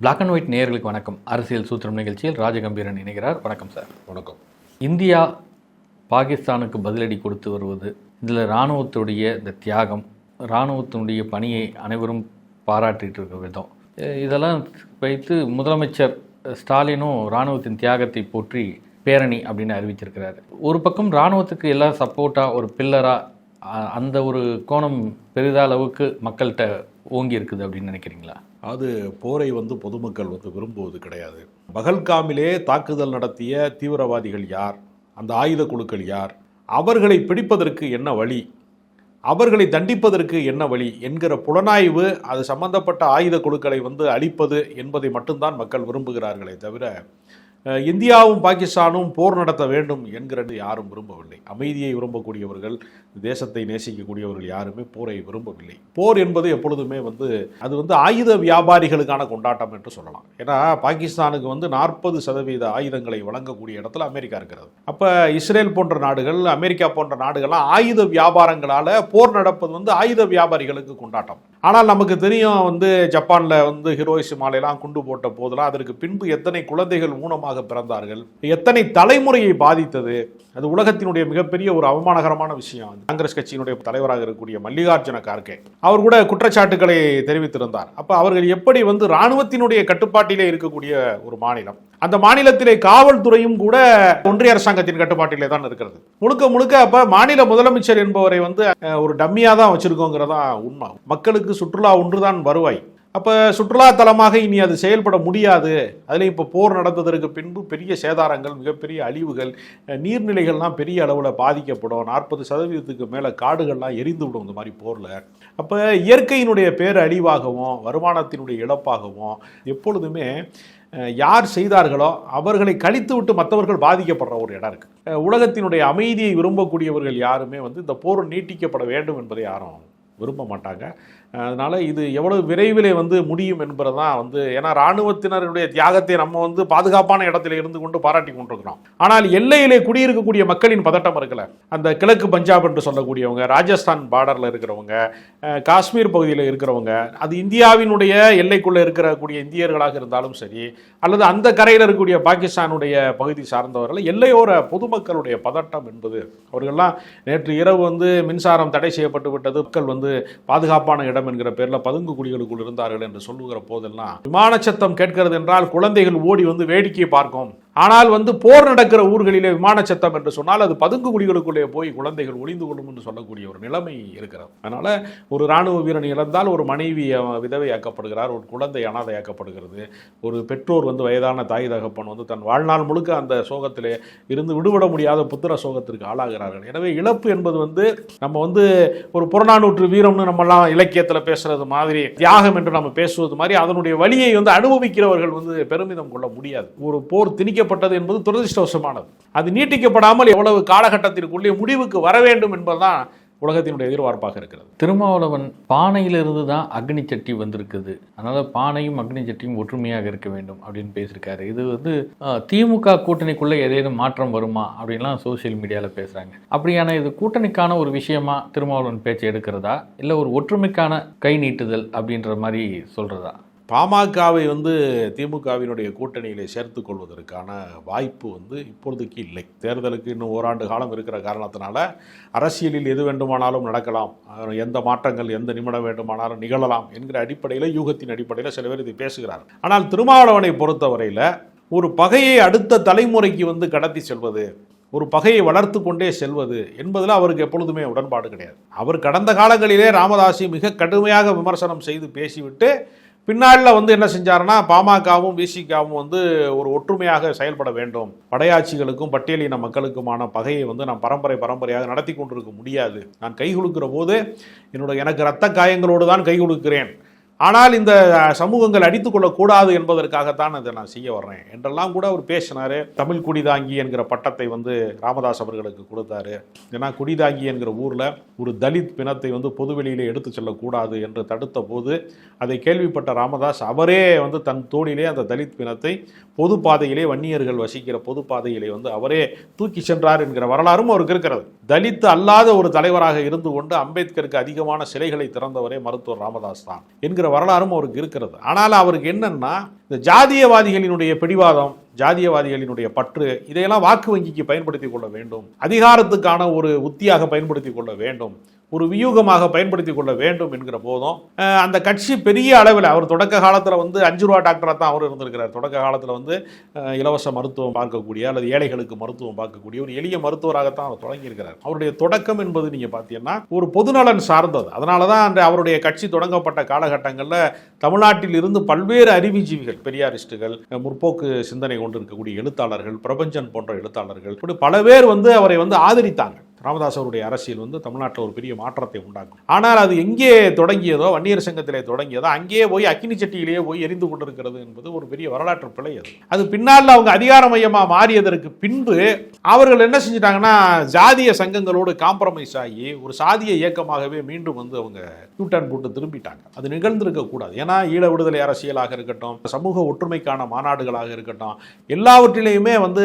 Black and white நேயர்களுக்கு வணக்கம். அரசியல் சூத்திரம் நிகழ்ச்சியில் ராஜகம்பீரன் இணைகிறார். வணக்கம் சார். வணக்கம். இந்தியா பாகிஸ்தானுக்கு பதிலடி கொடுத்து வருவது இதில் இராணுவத்துடைய இந்த தியாகம் இராணுவத்தினுடைய பணியை அனைவரும் பாராட்டிட்டு இருக்க விதம். இதெல்லாம் வைத்து முதலமைச்சர் ஸ்டாலினும் இராணுவத்தின் தியாகத்தை போற்றி பேரணி அப்படின்னு அறிவிச்சிருக்கிறாரு. ஒரு பக்கம் இராணுவத்துக்கு எல்லாம் சப்போர்ட்டாக ஒரு பில்லராக அந்த ஒரு கோணம் பெரிதளவுக்கு மக்கள்கிட்ட ஓங்கி இருக்குது அப்படின்னு நினைக்கிறீங்களா? அது போரை வந்து பொதுமக்கள் வந்து விரும்புவது கிடையாது. பகல்காமிலே தாக்குதல் நடத்திய தீவிரவாதிகள் யார்? அந்த ஆயுத குழுக்கள் யார்? அவர்களை பிடிப்பதற்கு என்ன வழி? அவர்களை தண்டிப்பதற்கு என்ன வழி? என்கிற புலனாய்வு அது சம்பந்தப்பட்ட ஆயுத குழுக்களை வந்து அழிப்பது என்பதை மட்டும்தான் மக்கள் விரும்புகிறார்களே தவிர இந்தியாவும் பாகிஸ்தானும் போர் நடத்த வேண்டும் என்கிறது யாரும் விரும்பவில்லை. அமைதியை விரும்பக்கூடியவர்கள் தேசத்தை நேசிக்கக்கூடியவர்கள் யாருமே போரை விரும்பவில்லை. போர் என்பது எப்பொழுதுமே வந்து அது வந்து ஆயுத வியாபாரிகளுக்கான கொண்டாட்டம் என்று சொல்லலாம். ஏன்னா பாகிஸ்தானுக்கு வந்து நாற்பது சதவீத ஆயுதங்களை வழங்கக்கூடிய இடத்துல அமெரிக்கா இருக்கிறது. அப்போ இஸ்ரேல் போன்ற நாடுகள் அமெரிக்கா போன்ற நாடுகள்லாம் ஆயுத வியாபாரங்களால் போர் நடப்பது வந்து ஆயுத வியாபாரிகளுக்கு கொண்டாட்டம். ஆனால் நமக்கு தெரியும் வந்து ஜப்பானில் வந்து ஹிரோஷிமாலையெல்லாம் குண்டு போட்ட போதெல்லாம் அதற்கு பின்பு எத்தனை குழந்தைகள் ஊனமாக பிறந்தார்கள். எத்தனை தலைமுறையை பாதித்தது? அது உலகத்தினுடைய மிகப்பெரிய ஒரு அவமானகரமான விஷயம். காங்கிரஸ் கட்சியினுடைய தலைவராக இருக்கக்கூடிய மல்லிகார்ஜுன கார்கே அவர் கூட குற்றச்சாட்டுகளை தெரிவித்திருந்தார். அப்ப அவர்கள் எப்படி வந்து ராணுவத்தினுடைய கட்டுப்பாட்டிலே இருக்கக்கூடிய ஒரு மாநிலம் அந்த மாநிலத்திலே காவல்துறையும் கூட ஒன்றிய அரசாங்கத்தின் கட்டுப்பாட்டிலே தான் இருக்கிறது. முழுக்க முழுக்க அப்ப மாநில முதலமைச்சர் என்பவரை வந்து ஒரு டம்மியா தான் வச்சிருக்கோங்கிறதா உண்மை. மக்களுக்கு சுற்றுலா ஒன்றுதான் வருவாய். அப்போ சுற்றுலாத்தலமாக இனி அது செயல்பட முடியாது. அதில் இப்போ போர் நடந்ததற்கு பின்பு பெரிய சேதாரங்கள் மிகப்பெரிய அழிவுகள் நீர்நிலைகள்லாம் பெரிய அளவில் பாதிக்கப்படும். நாற்பது சதவீதத்துக்கு மேலே காடுகள்லாம் எரிந்து விடும் இந்த மாதிரி போரில். அப்போ இயற்கையினுடைய பேர் அழிவாகவும் வருமானத்தினுடைய இழப்பாகவும் எப்பொழுதுமே யார் செய்தார்களோ அவர்களை கழித்து விட்டு மற்றவர்கள் பாதிக்கப்படுற ஒரு இடம் இருக்குது உலகத்தினுடைய அமைதியை விரும்பக்கூடியவர்கள் யாருமே வந்து இந்த போர் நீட்டிக்கப்பட வேண்டும் என்பதை யாரும் விரும்ப மாட்டாங்க. அதனால் இது எவ்வளவு விரைவிலே வந்து முடியும் என்பதுதான் வந்து ஏன்னா இராணுவத்தினருடைய தியாகத்தை நம்ம வந்து பாதுகாப்பான இடத்துல இருந்து கொண்டு பாராட்டி கொண்டிருக்கிறோம். ஆனால் எல்லையிலே குடியிருக்கக்கூடிய மக்களின் பதட்டம் இருக்கல. அந்த கிழக்கு பஞ்சாப் என்று சொல்லக்கூடியவங்க ராஜஸ்தான் பார்டரில் இருக்கிறவங்க காஷ்மீர் பகுதியில் இருக்கிறவங்க அது இந்தியாவினுடைய எல்லைக்குள்ளே இருக்கக்கூடிய இந்தியர்களாக இருந்தாலும் சரி அல்லது அந்த கரையில் இருக்கக்கூடிய பாகிஸ்தானுடைய பகுதி சார்ந்தவர்கள் எல்லையோர பொதுமக்களுடைய பதட்டம் என்பது அவர்கள்லாம் நேற்று இரவு வந்து மின்சாரம் தடை செய்யப்பட்டு விட்டது. மக்கள் வந்து பாதுகாப்பான இடம் என்கிற பேரில் பதுங்கு குடிகளுக்குள் இருந்தார்கள் என்று சொல்லுகிற போதெல்லாம் விமான சத்தம் கேட்கிறது என்றால் குழந்தைகள் ஓடி வந்து வேடிக்கையை பார்க்கும். ஆனால் வந்து போர் நடக்கிற ஊர்களிலே விமான சத்தம் என்று சொன்னால் அது பதுங்கு குடிகளுக்குள்ளே போய் குழந்தைகள் ஒளிந்து கொள்ளும் என்று சொல்லக்கூடிய ஒரு நிலைமை இருக்கிறது. அதனால் ஒரு ராணுவ வீரன் இழந்தால் ஒரு மனைவி விதவையாக்கப்படுகிறார் ஒரு குழந்தை அனாதையாக்கப்படுகிறது ஒரு பெற்றோர் வந்து வயதான தாய் தகப்பன் வந்து தன் வாழ்நாள் முழுக்க அந்த சோகத்திலே இருந்து விடுபட முடியாத புத்திர சோகத்திற்கு ஆளாகிறார்கள். எனவே இழப்பு என்பது வந்து நம்ம வந்து ஒரு புறநானூற்று வீரம்னு நம்மலாம் இலக்கியத்தில் பேசுறது மாதிரி தியாகம் என்று நம்ம பேசுவது மாதிரி அதனுடைய வழியை வந்து அனுபவிக்கிறவர்கள் வந்து பெருமிதம் கொள்ள முடியாது. ஒரு போர் திணிக்க நீட்டிக்கப்பட்டது என்பது துரதிருஷ்டவசமானது. அது நீட்டிக்கப்படாமல் எவ்வளவு காலகட்டத்திற்குள்ளே முடிவுக்கு வர வேண்டும் என்பதுதான் உலகத்தினுடைய எதிர்பார்ப்பாக இருக்கிறது. திருமாவளவன் பானையிலிருந்து தான் அக்னி சட்டி வந்திருக்குது. அதனால் பானையும் அக்னி சட்டியும் ஒற்றுமையாக இருக்க வேண்டும் அப்படின்னு பேசியிருக்காரு. இது வந்து திமுக கூட்டணிக்குள்ளே ஏதேனும் மாற்றம் வருமா அப்படின்லாம் சோஷியல் மீடியாவில் பேசுகிறாங்க அப்படியான இது கூட்டணிக்கான ஒரு விஷயமா திருமாவளவன் பேச்சு எடுக்கிறதா? இல்லை ஒரு ஒற்றுமைக்கான கை நீட்டுதல் அப்படின்ற மாதிரி சொல்கிறதா பாமகவை வந்து திமுகவினுடைய கூட்டணியிலே சேர்த்து கொள்வதற்கான வாய்ப்பு வந்து இப்பொழுதுக்கு இல்லை. தேர்தலுக்கு இன்னும் ஓராண்டு காலம் இருக்கிற காரணத்தினால அரசியலில் எது வேண்டுமானாலும் நடக்கலாம். எந்த மாற்றங்கள் எந்த நிமிடம் வேண்டுமானாலும் நிகழலாம் என்கிற அடிப்படையில் யூகத்தின் அடிப்படையில் சில பேர் இதை பேசுகிறார். ஆனால் திருமாவளவனை பொறுத்தவரையில் ஒரு பகையை அடுத்த தலைமுறைக்கு வந்து கடத்தி செல்வது ஒரு பகையை வளர்த்து கொண்டே செல்வது என்பதில் அவருக்கு எப்பொழுதுமே உடன்பாடு கிடையாது. அவர் கடந்த காலங்களிலே ராமதாசி மிக கடுமையாக விமர்சனம் செய்து பேசிவிட்டு பின்னாளில் வந்து என்ன செஞ்சாருன்னா பாமகவும் விசிகாவும் வந்து ஒரு ஒற்றுமையாக செயல்பட வேண்டும். படையாட்சிகளுக்கும் பட்டியலின மக்களுக்குமான பகையை வந்து நான் பரம்பரை பரம்பரையாக நடத்தி கொண்டிருக்க முடியாது. நான் கை குலுக்கிற போது என்னோட எனக்கு இரத்த காயங்களோடு தான் கை கொடுக்கிறேன் ஆனால் இந்த சமூகங்கள் அடித்து கொள்ளக்கூடாது என்பதற்காகத்தான் இதை நான் செய்ய வர்றேன். என்றெல்லாம் கூட அவர் பேசினார். தமிழ் குடிதாங்கி என்கிற பட்டத்தை வந்து ராமதாஸ் அவர்களுக்கு கொடுத்தாரு. ஏன்னா குடிதாங்கி என்கிற ஊரில் ஒரு தலித் பிணத்தை வந்து பொதுவெளியிலே எடுத்து செல்லக்கூடாது என்று தடுத்த போது அதை கேள்விப்பட்ட ராமதாஸ் அவரே வந்து தன் தோளிலே அந்த தலித் பிணத்தை பொது பாதையிலே வன்னியர்கள் வசிக்கிற பொது பாதையிலே வந்து அவரே தூக்கி சென்றார் என்கிற வரலாறும் அவருக்கு இருக்கிறது. தலித் அல்லாத ஒரு தலைவராக இருந்து கொண்டு அம்பேத்கருக்கு அதிகமான சிலைகளை திறந்தவரே மருத்துவர் ராமதாஸ் தான் என்கிற வரலாறும் அவருக்கு இருக்கிறது. ஆனால் அவருக்கு என்னன்னா இந்த ஜாதியவாதிகளினுடைய பிடிவாதம் ஜாதியவாதிகளினுடைய பற்று இதையெல்லாம் வாக்கு வங்கிக்கு பயன்படுத்தி கொள்ள வேண்டும். அதிகாரத்துக்கான ஒரு உத்தியாக பயன்படுத்தி கொள்ள வேண்டும். ஒரு வியூகமாக பயன்படுத்தி கொள்ள வேண்டும் என்கிற போதும் அந்த கட்சி பெரிய அளவில் அவர் தொடக்க காலத்தில் வந்து அஞ்சு ரூபா டாக்டராக தான் அவர் இருந்திருக்கிறார். தொடக்க காலத்தில் வந்து இலவச மருத்துவம் பார்க்கக்கூடிய அல்லது ஏழைகளுக்கு மருத்துவம் பார்க்கக்கூடிய ஒரு எளிய மருத்துவராகத்தான் அவர் தொடங்கியிருக்கிறார். அவருடைய தொடக்கம் என்பது நீங்கள் பார்த்தீங்கன்னா ஒரு பொதுநலன் சார்ந்தது. அதனால தான் அந்த அவருடைய கட்சி தொடங்கப்பட்ட காலகட்டங்களில் தமிழ்நாட்டில் இருந்து பல்வேறு அறிவுஜீவிகள் பெரியாரிஸ்டுகள் முற்போக்கு சிந்தனை கொண்டிருக்கக்கூடிய எழுத்தாளர்கள் பிரபஞ்சன் போன்ற எழுத்தாளர்கள். இப்படி பல பேர் வந்து அவரை வந்து ஆதரித்தாங்க ராமதாஸ் அவருடைய அரசியல் வந்து தமிழ்நாட்டில் ஒரு பெரிய மாற்றத்தை உண்டாக்கும். ஆனால் அது எங்கே தொடங்கியதோ வன்னியர் சங்கத்திலே தொடங்கியதோ அங்கேயே போய் அக்கினி சட்டியிலேயே போய் எரிந்து கொண்டிருக்கிறது என்பது ஒரு பெரிய வரலாற்று பிழை அது. அது பின்னால் அவங்க அதிகார மையமாக மாறியதற்கு பின்பு அவர்கள் என்ன செஞ்சிட்டாங்கன்னா ஜாதிய சங்கங்களோடு காம்ப்ரமைஸ் ஆகி ஒரு சாதிய இயக்கமாகவே மீண்டும் வந்து அவங்க யூட்டன் போட்டு திரும்பிட்டாங்க. அது நிகழ்ந்திருக்க கூடாது ஏன்னா ஈழ விடுதலை அரசியலாக இருக்கட்டும் சமூக ஒற்றுமைக்கான மாநாடுகளாக இருக்கட்டும் எல்லாவற்றிலையுமே வந்து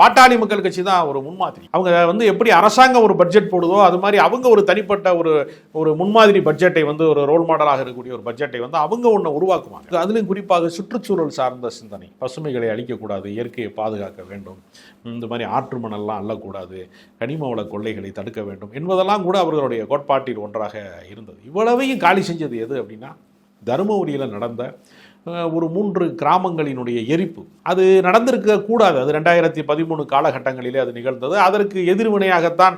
பாட்டாளி மக்கள் கட்சி தான் ஒரு முன்மாதிரி. அவங்க வந்து எப்படி அரசு அரசாங்கம் ஒரு பட்ஜெட் போடுதோ அது மாதிரி அவங்க ஒரு தனிப்பட்ட ஒரு ஒரு முன்மாதிரி பட்ஜெட்டை வந்து ஒரு ரோல் மாடலாக இருக்கக்கூடிய ஒரு பட்ஜெட்டை வந்து அவங்க ஒன்று உருவாக்குவாங்க. அதுலேயும் குறிப்பாக சுற்றுச்சூழல் சார்ந்த சிந்தனை. பசுமைகளை அழிக்கக்கூடாது இயற்கையை பாதுகாக்க வேண்டும். இந்த மாதிரி ஆற்று மணல்லாம் அள்ளக்கூடாது கனிம வள கொள்ளைகளை தடுக்க வேண்டும் என்பதெல்லாம் கூட அவர்களுடைய கோட்பாட்டில் ஒன்றாக இருந்தது. இவ்வளவையும் காலி செஞ்சது எது அப்படின்னா தருமபுரியில் நடந்த ஒரு மூன்று கிராமங்களினுடைய எரிப்பு. அது நடந்திருக்க கூடாது. அது ரெண்டாயிரத்தி பதிமூணு காலகட்டங்களிலே அது நிகழ்ந்தது. அதற்கு எதிர்வினையாகத்தான்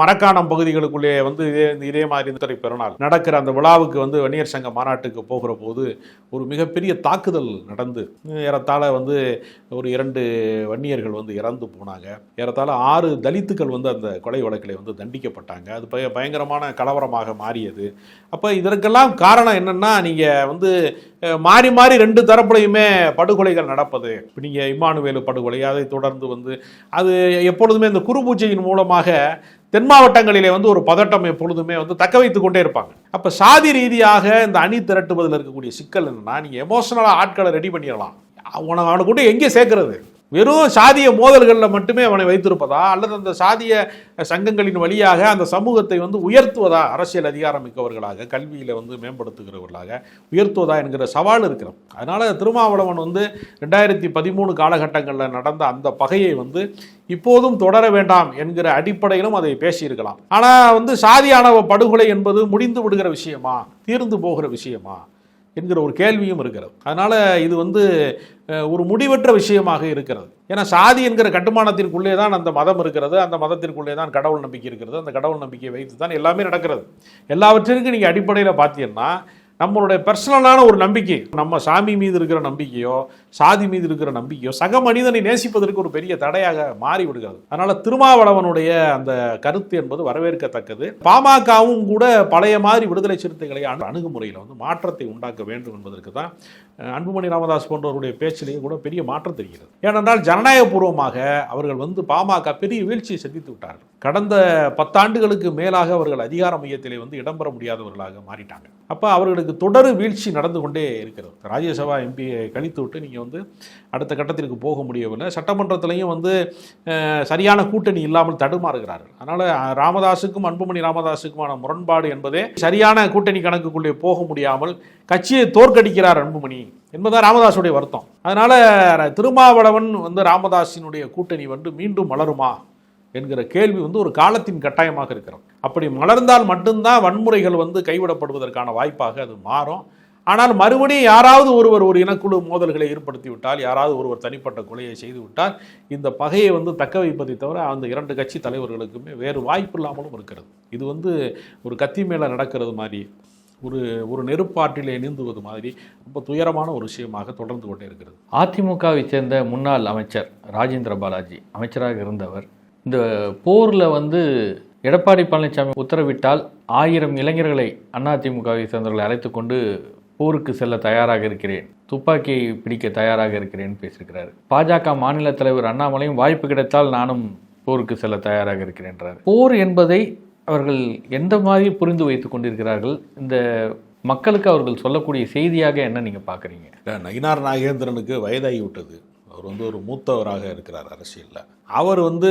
மரக்காணம் பகுதிகளுக்குள்ளே வந்து இதே இதே மாதிரி துறை பெருநாள் நடக்கிற அந்த விழாவுக்கு வந்து வன்னியர் சங்க மாநாட்டுக்கு போகிற போது ஒரு மிகப்பெரிய தாக்குதல் நடந்து ஏறத்தாழ வந்து ஒரு இரண்டு வன்னியர்கள் வந்து இறந்து போனாங்க. ஏறத்தாழ ஆறு தலித்துக்கள் வந்து அந்த கொலை வழக்கில் வந்து தண்டிக்கப்பட்டாங்க. அது பய பயங்கரமான கலவரமாக மாறியது. அப்போ இதற்கெல்லாம் காரணம் என்னென்னா நீங்கள் வந்து மாறி மாறி ரெண்டு தரப்புலையுமே படுகொலைகள் நடப்பது. இப்போ நீங்கள் இம்மானுவேலு படுகொலை அதை தொடர்ந்து வந்து அது எப்பொழுதுமே இந்த குரு பூஜையின் மூலமாக தென் மாவட்டங்களிலே வந்து ஒரு பதட்டம் எப்பொழுதுமே வந்து தக்க வைத்து கொண்டே இருப்பாங்க. அப்போ சாதி ரீதியாக இந்த அணி திரட்டுவதில் இருக்கக்கூடிய சிக்கல் என்னன்னா நீங்கள் எமோஷனலாக ஆட்களை ரெடி பண்ணிடலாம். அவனை அவனை கொண்டு எங்கே சேர்க்கறது? வெறும் சாதிய மோதல்களில் மட்டுமே அவனை வைத்திருப்பதா? அல்லது அந்த சாதிய சங்கங்களின் வழியாக அந்த சமூகத்தை வந்து உயர்த்துவதா? அரசியல் அதிகாரம் மிக்கவர்களாக கல்வியில் வந்து மேம்படுத்துகிறவர்களாக உயர்த்துவதா என்கிற சவால் இருக்கிறோம் அதனால் திருமாவளவன் வந்து ரெண்டாயிரத்தி பதிமூணு காலகட்டங்களில் நடந்த அந்த பகையை வந்து இப்போதும் தொடர வேண்டாம் என்கிற அடிப்படையிலும் அதை பேசியிருக்கலாம். ஆனால் வந்து சாதியானவ படுகொலை என்பது முடிந்து விடுகிற விஷயமா? தீர்ந்து போகிற விஷயமா? என்கிற ஒரு கேள்வியும் இருக்கிறது. அதனால் இது வந்து ஒரு முடிவற்ற விஷயமாக இருக்கிறது. ஏன்னா சாதி என்கிற கட்டுமானத்திற்குள்ளே தான் அந்த மதம் இருக்கிறது அந்த மதத்திற்குள்ளே தான் கடவுள் நம்பிக்கை இருக்கிறது அந்த கடவுள் நம்பிக்கையை வைத்து தான் எல்லாமே நடக்கிறது. எல்லாவற்றிற்கும் நீங்கள் அடிப்படையில் பார்த்தீங்கன்னா நம்மளுடைய பர்சனலான ஒரு நம்பிக்கை. நம்ம சாமி மீது இருக்கிற நம்பிக்கையோ சாதி மீது இருக்கிற நம்பிக்கையோ சக மனிதனை நேசிப்பதற்கு ஒரு பெரிய தடையாக மாறி விடுகிறது அதனால திருமாவளவனுடைய அந்த கருத்து என்பது வரவேற்கத்தக்கது. பாமகவும் கூட பழைய மாதிரி விடுதலை சிறுத்தைகளை அணுகுமுறையில் வந்து மாற்றத்தை உண்டாக்க வேண்டும் என்பதற்கு தான் அன்புமணி ராமதாஸ் போன்றவருடைய பேச்சிலேயே கூட பெரிய மாற்றம் தெரிகிறது. ஏனென்றால் ஜனநாயகபூர்வமாக அவர்கள் வந்து பாமக பெரிய வீழ்ச்சியை சந்தித்து விட்டார்கள். கடந்த பத்தாண்டுகளுக்கு மேலாக அவர்கள் அதிகார மையத்திலே வந்து இடம்பெற முடியாதவர்களாக மாறிட்டாங்க. அப்போ அவர்களுக்கு தொடர் வீழ்ச்சி நடந்து கொண்டே இருக்கிறது. ராஜ்யசபா எம்பியை கழித்து விட்டு நீங்கள் வந்து அடுத்த கட்டத்திற்கு போக முடியவில்லை. சட்டமன்றத்திலையும் வந்து சரியான கூட்டணி இல்லாமல் தடுமாறுகிறார்கள். அதனால் ராமதாஸுக்கும் அன்புமணி ராமதாஸுக்குமான முரண்பாடு என்பதே சரியான கூட்டணி கணக்குக்குள்ளே போக முடியாமல் கட்சியை தோற்கடிக்கிறார் அன்புமணி என்பதுதான் ராமதாஸுடைய வருத்தம். அதனால் திருமாவளவன் வந்து ராமதாஸினுடைய கூட்டணி வந்து மீண்டும் மலருமா? என்கிற கேள்வி வந்து ஒரு காலத்தின் கட்டாயமாக இருக்கிறது அப்படி மலர்ந்தால் மட்டும்தான் வன்முறைகள் வந்து கைவிடப்படுவதற்கான வாய்ப்பாக அது மாறும். ஆனால் மறுபடியும் யாராவது ஒருவர் ஒரு இனக்குழு மோதல்களை ஏற்படுத்தி விட்டால் யாராவது ஒருவர் தனிப்பட்ட கொலையை செய்து விட்டால் இந்த பகையை வந்து தக்க வைப்பதை தவிர அந்த இரண்டு கட்சி தலைவர்களுக்குமே வேறு வாய்ப்பு இல்லாமலும் இருக்கிறது. இது வந்து ஒரு கத்தி மேலே நடக்கிறது மாதிரி ஒரு ஒரு நெருப்பாற்றிலே நீந்துவது மாதிரி ரொம்ப துயரமான ஒரு விஷயமாக தொடர்ந்து கொண்டே இருக்கிறது. அதிமுகவை சேர்ந்த முன்னாள் அமைச்சர் ராஜேந்திர பாலாஜி அமைச்சராக இருந்தவர் இந்த போரில் வந்து எடப்பாடி பழனிசாமி உத்தரவிட்டால் ஆயிரம் இளைஞர்களை அதிமுகவை சேர்ந்தவர்களை அழைத்து கொண்டு போருக்கு செல்ல தயாராக இருக்கிறேன். துப்பாக்கியை பிடிக்க தயாராக இருக்கிறேன்னு பேசியிருக்கிறார். பாஜக மாநில தலைவர் அண்ணாமலையும் வாய்ப்பு கிடைத்தால் நானும் போருக்கு செல்ல தயாராக இருக்கிறேன்றார். போர் என்பதை அவர்கள் எந்த மாதிரி புரிந்து வைத்துக் கொண்டிருக்கிறார்கள்? இந்த மக்களுக்கு அவர்கள் சொல்லக்கூடிய செய்தியாக என்ன நீங்கள் பார்க்குறீங்க? நயினார் நாகேந்திரனுக்கு வயதாகி விட்டது. அவர் வந்து ஒரு மூத்தவராக இருக்கிறார் அரசியலில் அவர் வந்து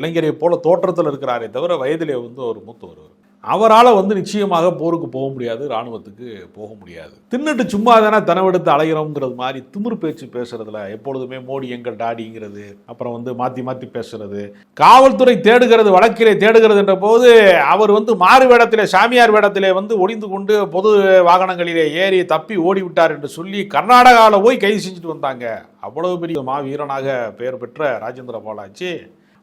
இளைஞரை போல தோற்றத்தில் இருக்கிறாரே தவிர வயதிலே வந்து ஒரு மூத்தவர் அவர். அவரால் வந்து நிச்சயமாக போருக்கு போக முடியாது இராணுவத்துக்கு போக முடியாது. தின்னுட்டு சும்மா தானே தனவெடுத்து அலைகிறோங்கிறது மாதிரி திமிர் பேச்சு பேசுறதுல எப்பொழுதுமே மோடி எங்கள் டாடிங்கிறது அப்புறம் வந்து மாற்றி மாற்றி பேசுறது. காவல்துறை தேடுகிறது வழக்கிலே தேடுகிறதுன்ற போது அவர் வந்து மாறு வேடத்திலே சாமியார் வேடத்திலே வந்து ஒளிந்து கொண்டு பொது வாகனங்களிலே ஏறி தப்பி ஓடி விட்டார் என்று சொல்லி கர்நாடகாவில் போய் கைது செஞ்சுட்டு வந்தாங்க. அவ்வளவு பெரிய மாவீரனாக பெயர் பெற்ற ராஜேந்திர பாலாஜி.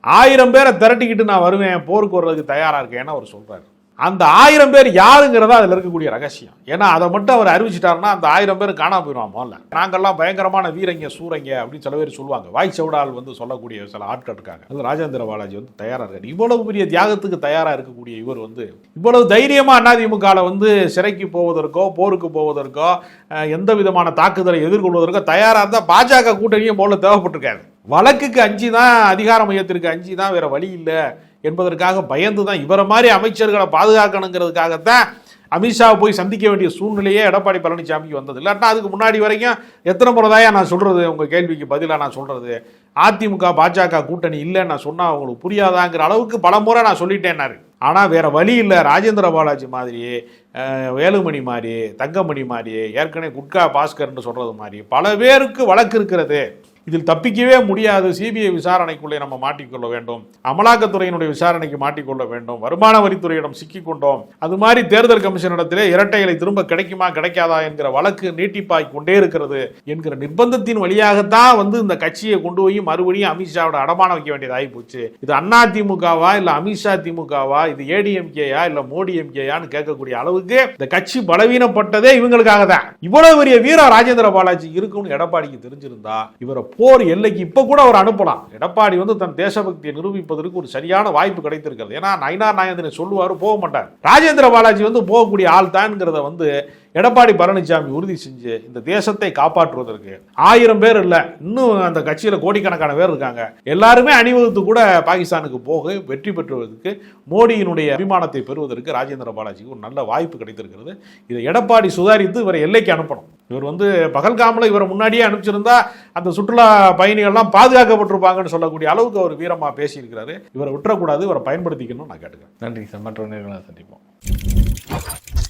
ஆயிரம் பேரை திரட்டிக்கிட்டு நான் வருவேன் போருக்கு வர்றதுக்கு தயாராக இருக்கேன்னு அவர் சொல்கிறார் அந்த ஆயிரம் பேர் யாருங்கிறத அதில் இருக்கக்கூடிய ரகசியம். ஏன்னா அதை மட்டும் அவர் அறிவிச்சிட்டாருன்னா அந்த ஆயிரம் பேர் காணாம போயிடுவான் முதல்ல. நாங்கள்லாம் பயங்கரமான வீரங்க சூரங்க அப்படின்னு சில பேர் சொல்லுவாங்க. வாய் சவுடால் வந்து சொல்லக்கூடிய சில ஆட்கள் இருக்காங்க அது ராஜேந்திர பாலாஜி வந்து தயாராக இருக்காரு. இவ்வளவு பெரிய தியாகத்துக்கு தயாராக இருக்கக்கூடிய இவர் வந்து இவ்வளவு தைரியமாக அதிமுகவில் வந்து சிறைக்கு போவதற்கோ போருக்கு போவதற்கோ எந்த விதமான தாக்குதலை எதிர்கொள்வதற்கோ தயாராக இருந்தால் பாஜக கூட்டணியும் போல தேவைப்பட்டிருக்காரு வழக்குக்கு அஞ்சு தான் அதிகார மையத்திற்கு அஞ்சு தான் வேற வழி இல்லை. என்பதற்காக பயந்து தான் இவரை மாதிரி அமைச்சர்களை பாதுகாக்கணுங்கிறதுக்காகத்தான் அமித்ஷாவை போய் சந்திக்க வேண்டிய சூழ்நிலையே எடப்பாடி பழனிசாமிக்கு வந்தது இல்லாட்டா அதுக்கு முன்னாடி வரைக்கும் எத்தனை முறைதாயா நான் சொல்கிறது உங்கள் கேள்விக்கு பதிலாக நான் சொல்கிறது அதிமுக பாஜக கூட்டணி இல்லைன்னு நான் சொன்னால் அவங்களுக்கு புரியாதாங்கிற அளவுக்கு பல முறை நான் சொல்லிட்டேன்னாரு ஆனால் வேறு வழி இல்லை. ராஜேந்திர பாலாஜி மாதிரி வேலுமணி மாதிரி தங்கமணி மாதிரி ஏற்கனவே குட்கா பாஸ்கர்னு சொல்கிறது மாதிரி பல பேருக்கு வழக்கு இருக்கிறது. இதில் தப்பிக்கவே முடியாது. சிபிஐ விசாரணைக்குள்ளே நம்ம மாட்டிக்கொள்ள வேண்டும். அமலாக்கத்துறையினுடைய விசாரணைக்கு மாட்டிக்கொள்ள வேண்டும். வருமான வரித்துறையிடம் சிக்கிக்கொண்டோம். அது மாதிரி தேர்தல் கமிஷனிடத்திலே இரட்டைகளை திரும்ப கிடைக்குமா கிடைக்காதா என்கிற வழக்கு நீட்டிப்பாய் கொண்டே இருக்கிறது என்கிற நிர்பந்தத்தின் வழியாகத்தான் வந்து இந்த கட்சியை கொண்டு போய் மறுபடியும் அமித்ஷாவோட அடமானம் வைக்க வேண்டியதாகி போச்சு இது அண்ணா திமுகவா இல்லை அமித்ஷா திமுகவா இது ஏடிஎம்கேயா இல்ல மோடி எம்கேயான்னு கேட்கக்கூடிய அளவுக்கு இந்த கட்சி பலவீனப்பட்டதே இவங்களுக்காக தான் இவ்வளவு பெரிய வீர ராஜேந்திர பாலாஜி இருக்கும்னு எடப்பாடிக்கு தெரிஞ்சிருந்தா இவரை போர் எல்லைக்கு இப்போ கூட அவர் அனுப்பலாம். எடப்பாடி வந்து தன் தேசபக்தியை நிரூபிப்பதற்கு ஒரு சரியான வாய்ப்பு கிடைத்திருக்கிறது. ஏன்னா நயினார் நாயந்திரன் சொல்லுவார் போக மாட்டார். ராஜேந்திர பாலாஜி வந்து போகக்கூடிய ஆள் தான்ங்கிறத வந்து எடப்பாடி பழனிசாமி உறுதி செஞ்சு இந்த தேசத்தை காப்பாற்றுவதற்கு ஆயிரம் பேர் இல்லை இன்னும் அந்த கட்சியில் கோடிக்கணக்கான பேர் இருக்காங்க. எல்லாருமே அணிவகுத்து கூட பாகிஸ்தானுக்கு போக வெற்றி பெற்றுவதற்கு மோடியினுடைய அபிமானத்தை பெறுவதற்கு ராஜேந்திர பாலாஜிக்கு ஒரு நல்ல வாய்ப்பு கிடைத்திருக்கிறது. இதை எடப்பாடி சுதாரித்து இவரை எல்லைக்கு அனுப்பணும். இவர் வந்து பகல்காமில் இவரை முன்னாடியே அனுப்பிச்சிருந்தா அந்த சுற்றுலா பயணிகள்லாம் பாதுகாக்கப்பட்டிருப்பாங்கன்னு சொல்லக்கூடிய அளவுக்கு அவர் வீரமாக பேசியிருக்கிறாரு. இவரை விட்டுறக்கூடாது இவரை பயன்படுத்திக்கணும்னு நான் கேட்டுக்கிறேன். நன்றி சார். மற்ற நேர்களை சந்திப்போம்.